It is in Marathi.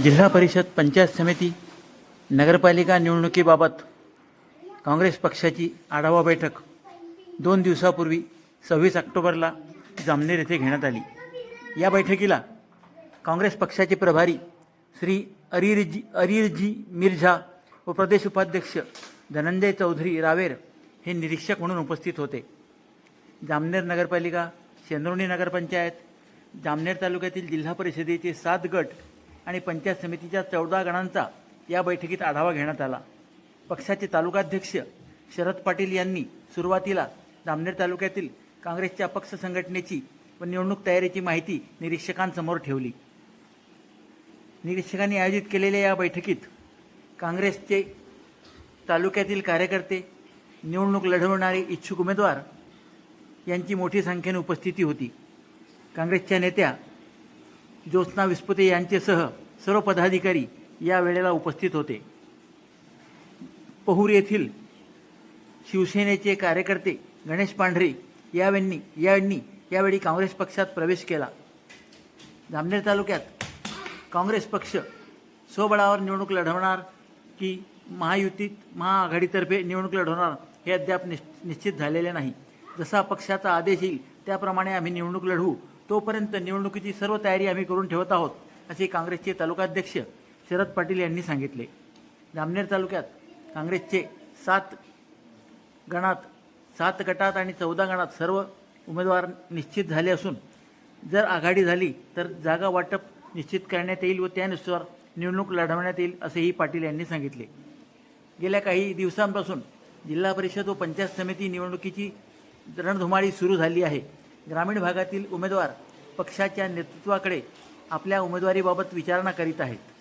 जिल्हा परिषद पंचायत समिती नगरपालिका निवडणुकीबाबत काँग्रेस पक्षाची आढावा बैठक दोन दिवसापूर्वी सव्वीस ऑक्टोबरला जामनेर येथे घेण्यात आली. या बैठकीला काँग्रेस पक्षाचे प्रभारी श्री अरिरजी अरिरजी मिर्झा व प्रदेश उपाध्यक्ष धनंजय चौधरी रावेर हे निरीक्षक म्हणून उपस्थित होते. जामनेर नगरपालिका शेंद्रोणी नगरपंचायत जामनेर तालुक्यातील जिल्हा परिषदेचे सात गट आणि पंचायत समितीच्या चौदा गणांचा या बैठकीत आढावा घेण्यात आला. पक्षाचे तालुकाध्यक्ष शरद पाटील यांनी सुरुवातीला जामनेर तालुक्यातील काँग्रेसच्या पक्ष संघटनेची व निवडणूक तयारीची माहिती निरीक्षकांसमोर ठेवली. निरीक्षकांनी आयोजित केलेल्या या बैठकीत काँग्रेसचे तालुक्यातील कार्यकर्ते निवडणूक लढवणारे इच्छुक उमेदवार यांची मोठी संख्येने उपस्थिती होती. काँग्रेसच्या नेत्या ज्योत्स्ना विस्पुते यांचेसह सर्व पदाधिकारी या वेळेला उपस्थित होते. पहूर येथील शिवसेनेचे कार्यकर्ते गणेश पांढरे यावेळी यांनी यावेळी काँग्रेस पक्षात प्रवेश केला. जामनेर तालुक्यात काँग्रेस पक्ष स्वबळावर निवडणूक लढवणार की महायुतीत महाआघाडीतर्फे निवडणूक लढवणार हे अद्याप निश्चित झालेले नाही. जसा पक्षाचा आदेश येईल त्याप्रमाणे आम्ही निवडणूक लढवू. तोपर्यंत निवडणुकीची सर्व तयारी आम्ही करून ठेवत आहोत असे काँग्रेसचे तालुकाध्यक्ष शरद पाटील यांनी सांगितले. जामनेर तालुक्यात काँग्रेसचे सात गणात सात गटात आणि चौदा गणात सर्व उमेदवार निश्चित झाले असून जर आघाडी झाली तर जागा वाटप निश्चित करण्यात येईल व त्यानुसार निवडणूक लढवण्यात येईल असेही पाटील यांनी सांगितले. गेल्या काही दिवसांपासून जिल्हा परिषद व पंचायत समिती निवडणुकीची रणधुमाळी सुरू झाली आहे. ग्रामीण भागातील उमेदवार पक्षाच्या नेतृत्वाकडे आपल्या उमेदवारीबाबत विचारणा करीत आहेत.